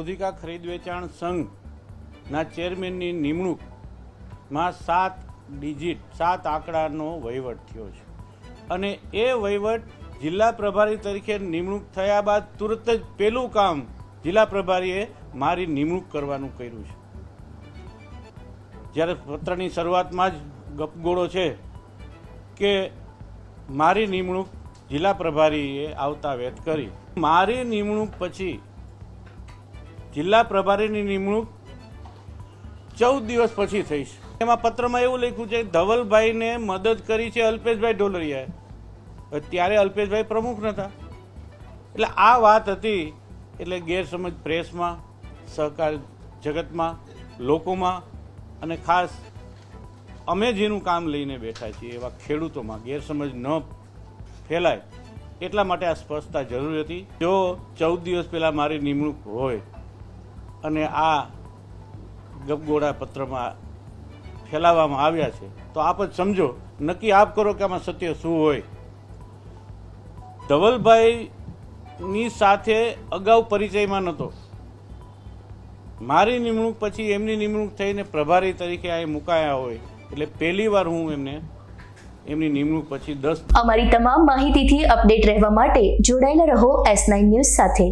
રોધિકા ખરીદ વેચાણ સંઘના ચેરમેનની નિમણૂકમાં સાત ડિજિટ, સાત આંકડાનો વહીવટ થયો છે. અને એ વહીવટ જિલ્લા પ્રભારી તરીકે નિમણૂક થયા બાદ તુરત જ પેલું કામ જિલ્લા પ્રભારીએ મારી નિમણૂક કરવાનું કર્યું છે. જ્યારે પત્રની શરૂઆતમાં જ ગપગોળો છે કે મારી નિમણૂક જિલ્લા પ્રભારીએ આવતા વેત કરી. મારી નિમણૂક પછી જિલ્લા પ્રભારીની નિમણૂક ચૌદ દિવસ પછી થઈ છે એમાં પત્રમાં એવું લખ્યું છે, ધવલભાઈને મદદ કરી છે અલ્પેશભાઈ ઢોલરિયાએ. ત્યારે અલ્પેશભાઈ પ્રમુખ નહોતા એટલે આ વાત હતી, એટલે ગેરસમજ પ્રેસમાં, સહકાર જગતમાં, લોકોમાં, અને ખાસ અમે જેનું કામ લઈને બેઠા છીએ, એવા ખેડૂતોમાં ગેરસમજ ન ફેલાય, એટલા માટે આ સ્પષ્ટતા જરૂરી હતી. જો ચૌદ દિવસ પહેલાં મારી નિમણૂક હોય અને આ ગપગોળા પત્રમાં ફેલાવવામાં આવ્યા છે, તો આપ જ સમજો, નક્કી આપ કરો કે આમાં સત્ય શું હોય. ધવલભાઈની સાથે અગાઉ પરિચયમાં નહોતો. મારી નિમણૂક પછી એમની નિમણૂક થઈને પ્રભારી તરીકે આ મુકાયા હોય, એટલે પહેલી વાર હું એમને એમની નિમણૂક પછી દસ અમારી તમામ માહિતીથી અપડેટ રહેવા માટે જોડાયેલા રહો એસ નાઇન ન્યૂઝ સાથે.